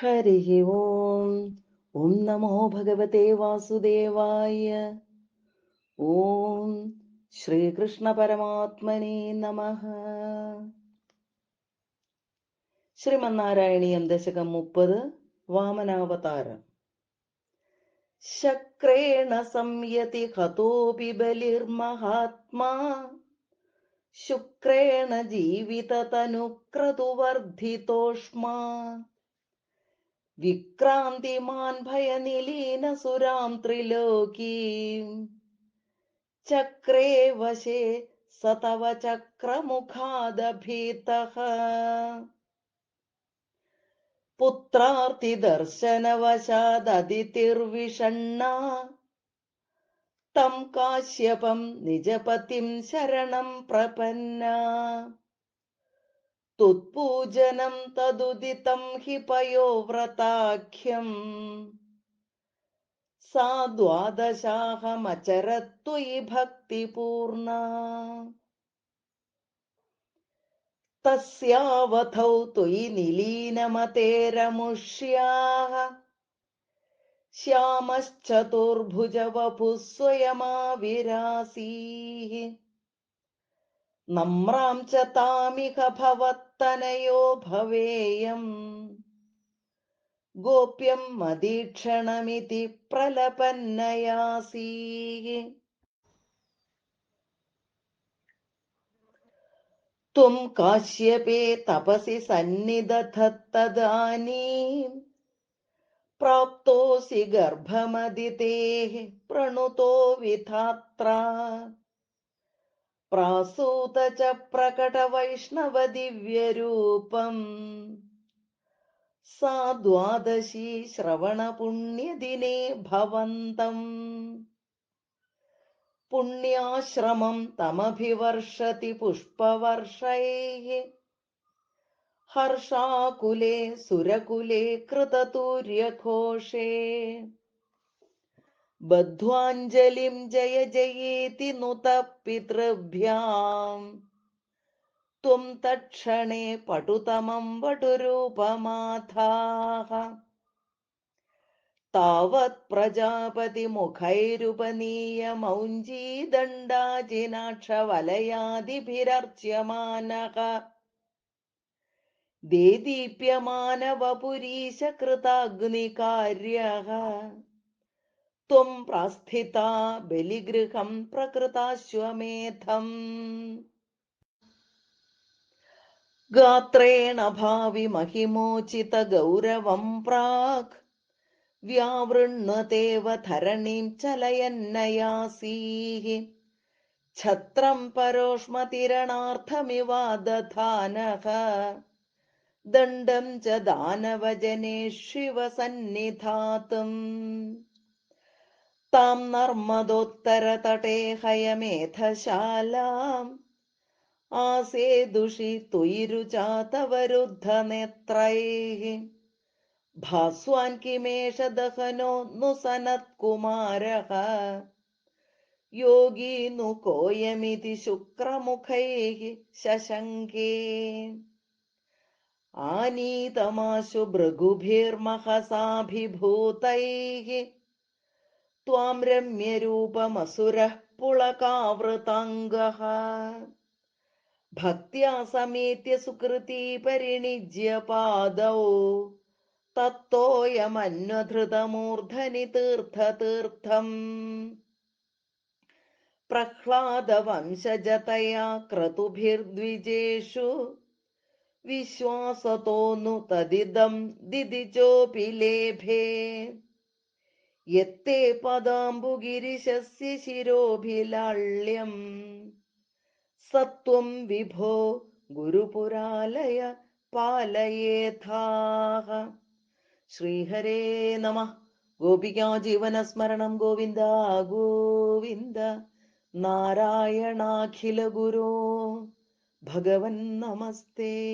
ഹരി ഓം. ഓം നമോ ഭഗവതേ വാസുദേവായ. ഓം ശ്രീകൃഷ്ണ പരമാത്മനെ നമ. ശ്രീമന്നാരായണീയം ദശകം മുപ്പത് വാമനാവതാരം. ശക്രേണ സംയതി ഹതോപി ബലിർമഹാത്മാ. ശുക്രേണ ജീവിതതനുക്രതുവർദ്ധിതോഷ്മാ വിക്രാന്തിമാൻ ഭയനിലീനസുരാം ത്രിലോകീം ചക്രേ വശേ സ തവ ചക്രമുഖാദഭീതഃ. പുത്രാർത്തിദർശനവശാദതിർവിഷണ്ണ തം കാശ്യപം നിജപതിം ശരണം പ്രപന്ന. തുത്പൂജനം തദുദിതം ഹി പയോവ്രതാഖ്യം സാ ദ്വാദശാഹമചരത്വയി ഭക്തിപൂർണ തസ്യാവധൗ ത്വയി നിലീനമതേരമുഷ്യാः ശ്യാമശ്ചതുർഭുജവപുः സ്വയമാവിരാസീः നമ്രാം ച तनयो भवेयम् गोप्यं मदीक्षणमिति प्रलपन्नयासी त्वं काश्यपे तपसि सन्निदधत्तदानीं प्राप्तोऽसि गर्भमदितेः प्रणुतो विधात्रा प्रासूत च प्रकटवैष्णवदिव्यरूपम् सा द्वादशी श्रवणपुण्यदिने भवन्तम् पुण्याश्रमं तमभिवर्षति पुष्पवर्षैः हर्षाकुले सुरकुले कृततूर्यघोषे ബദ്ധ്വാഞ്ജലിം ജയ ജയേതി നുത പിതൃഭ്യാം. ത്വം തക്ഷണേ പടുതമം വടുരൂപമാഥാഹ താവത് പ്രജാപതി മുഖൈരുപനീയ മൗഞ്ചീദണ്ഡാജിനാക്ഷവലയാദിഭിരർച്യമാനക ദേദീപ്യമാനവപുരീശകൃതാഗ്നികാര്യः त्वं प्रास्थिता बलिगृहं प्रकृताश्वमेधम् गात्रेण भावि महिमोचितगौरवं प्राक् व्यावृण्वतेव धरणीं चलयन्नयासीः छत्रं परोष्मतिरणार्थमिवादधानः दण्डं च दानवजनेष्विव सन्निधातुम् तां नर्मदोत्तरतटे हयमेधशालाम्। आसेदुषि तुयिरुचातवरुद्धनेत्रैः भास्वान् किमेष दहनो नु सनत्कुमारः। योगी नु कोऽयमिति शुक्रमुखैः शशङ्के। आनीतमाशु भृगुभिर्महसाभिभूतैः। त्वां रम्यरूपमसुरः पुलकावृताङ्गः भक्त्या समेत्य सुकृती परिणिज्य पादौ तत्तोऽयमन्वधृतमूर्धनि तीर्थतीर्थम् प्रह्लादवंशजतया क्रतुभिर्द्विजेषु विश्वासतो नु तदिदं दिदिचोऽपि लेभे യത്തേ പദാംബുഗിരിശസ്യ ശിരോഭിലാള്യം. സത്വം വിഭോ ഗുരുപുരാലയ പാലയേഥാഹ ശ്രീഹരേ നമ. ഗോപികാ ജീവനസ്മരണം ഗോവിന്ദ ഗോവിന്ദ. നാരായണാഖില ഗുരോ ഭഗവൻ നമസ്തേ.